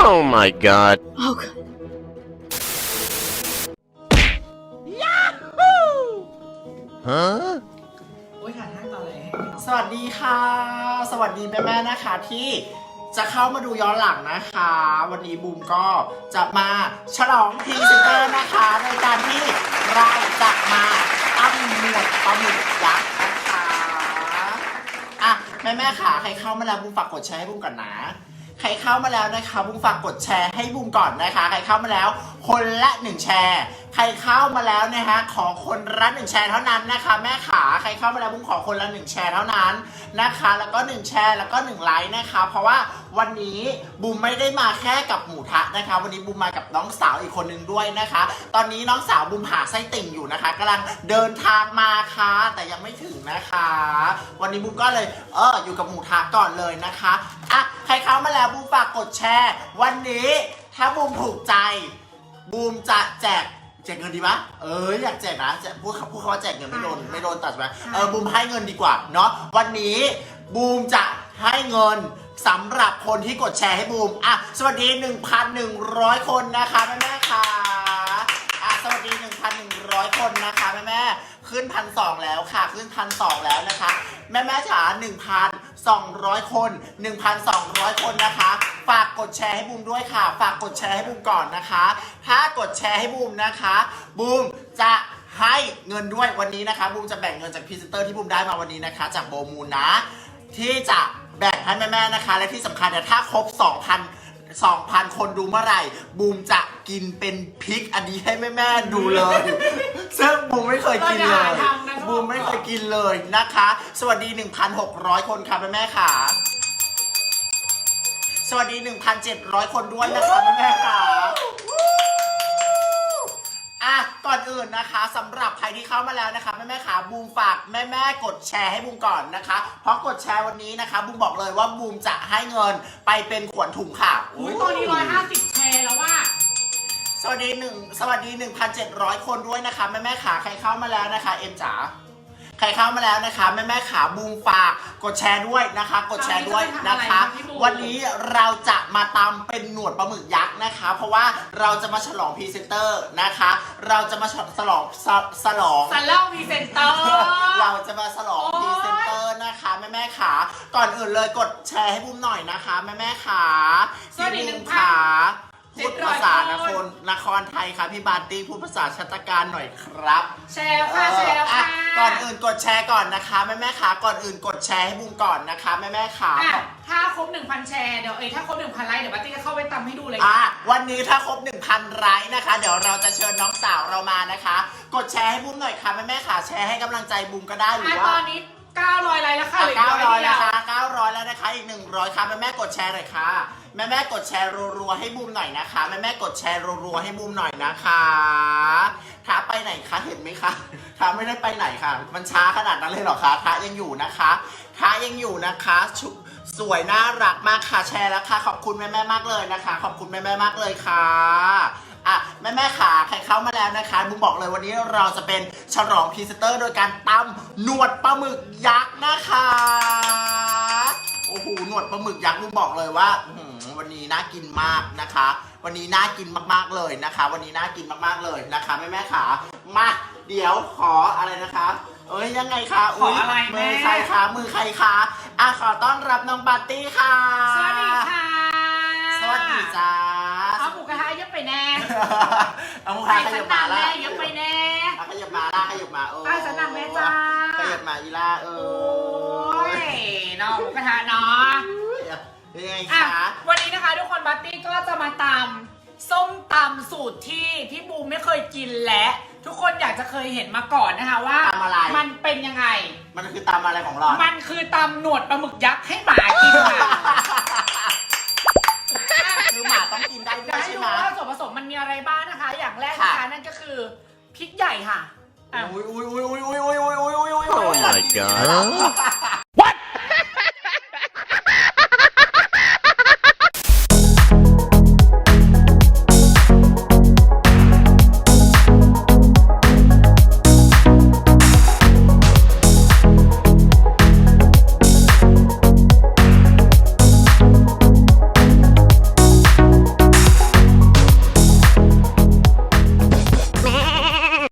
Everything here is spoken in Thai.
Oh my god. Oh, God. โอ้ยถ่ายห้างต่อเลย สวัสดีค่ะ สวัสดีแม่ๆนะคะที่จะเข้ามาดูย้อนหลังนะคะ วันนี้บูมก็จะมาฉลองพรีเซนเตอร์นะคะ ในการที่เราจะมาตั้งหมวดปลาหมึกยักษ์นะคะ อะ แม่ๆค่ะ ใครเข้ามาแล้วบูมฝากกดแชร์ให้บูมก่อนนะ ใครเข้ามาแล้วนะคะบุ้งฝากกดแชร์ให้บุ้งก่อนนะคะ ใครเข้ามาแล้ว คนละหนึ่งแชร์ ใครเข้ามาแล้วนะฮะขอคนละหนึ่งแชร์เท่านั้นนะคะ แม่ขาใครเข้ามาแล้วบุ้งขอคนละหนึ่งแชร์เท่านั้นนะคะ แล้วก็หนึ่งแชร์แล้วก็หนึ่งไลค์นะคะ เพราะว่าวันนี้บุ้มไม่ได้มาแค่กับหมูทะนะคะ วันนี้บุ้มมากับน้องสาวอีกคนนึงด้วยนะคะ ตอนนี้น้องสาวบุ้มหาไส้ติ่งอยู่นะคะกำลังเดินทางมาค่ะแต่ยังไม่ถึงนะคะ วันนี้บุ้มก็เลยเอออยู่กับหมูทะก่อนเลยนะคะอะใครเข้ามาแล้วบุ้มฝากกดแชร์ วันนี้ถ้าบุ้มถูกใจ บูมจะแจกแจกเงินดีปะเอออยากแจกนะแจกพูดคำพูดคำว่าแจกเงินไม่โดนไม่โดนตัดใช่ไหมเออบูมให้เงินดีกว่าเนาะวันนี้บูมจะให้เงินสำหรับคนที่กดแชร์ให้บูมอะสวัสดี 1,100 คนนะคะแม่แม่ๆค่ะอะสวัสดี 1,100 คนนะคะแม่แม่ๆขึ้นพันสองแล้วค่ะ ขึ้นพันสองแล้วนะคะ แม่แม่ๆจ๋า 1,200 คน 1,200 คนนะคะ ฝากกดแชร์ให้บูมด้วยค่ะ ฝากกดแชร์ให้บูมก่อนนะคะ ถ้ากดแชร์ให้บูมนะคะบูมจะให้เงินด้วยวันนี้นะคะบูมจะแบ่งเงินจากพรีเซนเตอร์ที่บูมได้มาวันนี้นะคะ จากโบมูลนะ ที่จะแบ่งให้แม่ๆนะคะ และที่สำคัญเนี่ยถ้าครบ 2,000 2,000 คนดูเมื่อไหร่ บูมจะกินเป็นพริกอันนี้ให้แม่ๆดูเลย ซึ่งบูมไม่เคยกินเลยเราอย่าทำนะ บูมไม่เคยกินเลยนะคะ สวัสดี 1,600 คนค่ะแม่ๆค่ะ สวัสดี 1,700 คนด้วยนะคะแม่ๆค่ะอะก่อนอื่นนะคะสำหรับใครที่เข้ามาแล้วนะคะแม่แม่ขาบูมฝากแม่แม่กดแชร์ให้บูมก่อนนะคะ เพราะกดแชร์วันนี้นะคะบูมบอกเลยว่าบูมจะให้เงินไปเป็นขวดถุงค่ะอุ้ยตอนนี้ร้อยห้าสิบแชร์แล้วว่า วัสดีหนึ่งสวัสดี 1,700 คนด้วยนะคะ แม่แม่ๆขาใครเข้ามาแล้วนะคะ เอ็มจ๋าใครเข้ามาแล้วนะคะ แม่แม่ๆขาบูมฝากกดแชร์ด้วยนะคะ กดแชร์ด้วยนะคะ วันนี้จะไปทำอะไรคะพี่บูมวันนี้เราจะมาตำเป็นหนวดปลาหมึกยักษ์นะคะ เพราะว่าเราจะมาฉลองพรีเซนเตอร์นะคะ เราจะมาฉลองสสลองสันเล่าพรีเซนเตอร์เราจะมาฉลองโอ๊พยรีเซนเตอร์นะคะแม่แม่ๆขาก่อนอื่นเลยกดแชร์ให้บูมหน่อยนะคะ แม่แม่ๆขาสวัสดีพี่หนึ่บูงมพันขาเจ็ พูดดร้อยภาษานคนครนครไทยค่ะพี่บาร์ตี้พูดภาษาชัตการหน่อยครับ แชร์ค่ะแชร์เออค่ะอะ ก่อนอื่นกดแชร์ก่อนนะคะแม่แม่ๆขาก่อนอื่นกดแชร์ให้บูมก่อนนะคะแม่แม่ๆขาอะถ้าครบหนึ่งพันแชร์เดี๋ยวเอ้ยถ้าครบหนึ่งพันไลค์เดี๋ยวบัตตี้จะเข้าไปตำให้ดูเลยอะวันนี้ถ้าครบ 1,000 ไลค์นะคะ เดี๋ยวเราจะเชิญน้องสาวเรามานะคะ กดแชร์ให้บูมหน่อยค่ะแม่แม่ๆขาแชร์ให้กำลังใจบูมก็ได้หรืออะว่าตอนนี้900ไลค์แล้วค่ะเหลือเก้าร้อยเดีแล้ววค่ะ เก้าร้อยแล้วนะคะ อีกหนึ่งร้อยค่ะ แม่แม่กดแชร์หน่อยค่ะ แม่แม่กดแชร์รัวๆให้บูมหน่อยนะคะ แม่แม่กดแชร์รัวๆให้บูมหน่อยนะคะท้าไปไหนคะเห็นไหมคะท้าไม่ได้ไปไหนค่ะ มันช้าขนาดนั้นเลยเหรอคะท้ายังอยู่นะคะท้ายังอยู่นะคะชุสวยน่ารักมากค่ะแชร์แล้วค่ะ ขอบคุณแม่แม่มากเลยนะคะ ขอบคุณแม่แม่มากเลยค่ะอะแม่แม่ขาใครเข้ามาแล้วนะคะบูมบอกเลยวันนี้เราจะเป็นฉลองพรีเซนเตอร์ โดยการตำหนวดปลาหมึกยักษ์นะคะ โอ้โหหนวดปลาหมึกยักษ์ลุงบอกเลยว่าอื้อหือวันนี้น่ากินมากนะคะ วันนี้น่ากินมากๆเลยนะคะ วันนี้น่ากินมากๆเลยนะคะแม่แม่ๆขามาเดี๋ยวขออะไรนะคะ เอ้ยยังไงคะขออะไรมืแม่อใครคะมือใครคะอะขอต้อนรับน้องปาร์ตี้ค่ะ สวัสดีค่ะสวัสดีจ้าเอาหมูกระทะเยอะไปแน่เอามุกใส่ขสัยันบนามาแม่ละเยอะไปแน่ อะขยับมาละขยับมาเออใส่สันนาแม่จ้า ขยับมาอีล่าเอโอ้อย เนาะหมูกระทะเนาะเป็นยังไงอะคะ วันนี้นะคะทุกคนบัตตี้ก็จะมาตำส้มตำสูตรที่พี่บูมไม่เคยกินและ ทุกคนอยากจะเคยเห็นมาก่อนนะคะว่าตำอะไร มันเป็นยังไง มันคือตามอะไรของเรามันคือตำหนวดปลาหมึกยักษ์ให้หมากินค่ะคือหมาต้องกินได้ด้จะวยให้ใช่ดูไหม ว่าส่วนผสมมันมีอะไรบ้างนะคะ อย่างแรกนะคะค่ะ นั่นก็คือพริกใหญ่ค่ะอะอุ้ยอุ้ยอุ้ยอุ้ยอุ้ยอุ้ยอุ้ยอุ้ยอุ้ย Oh my god.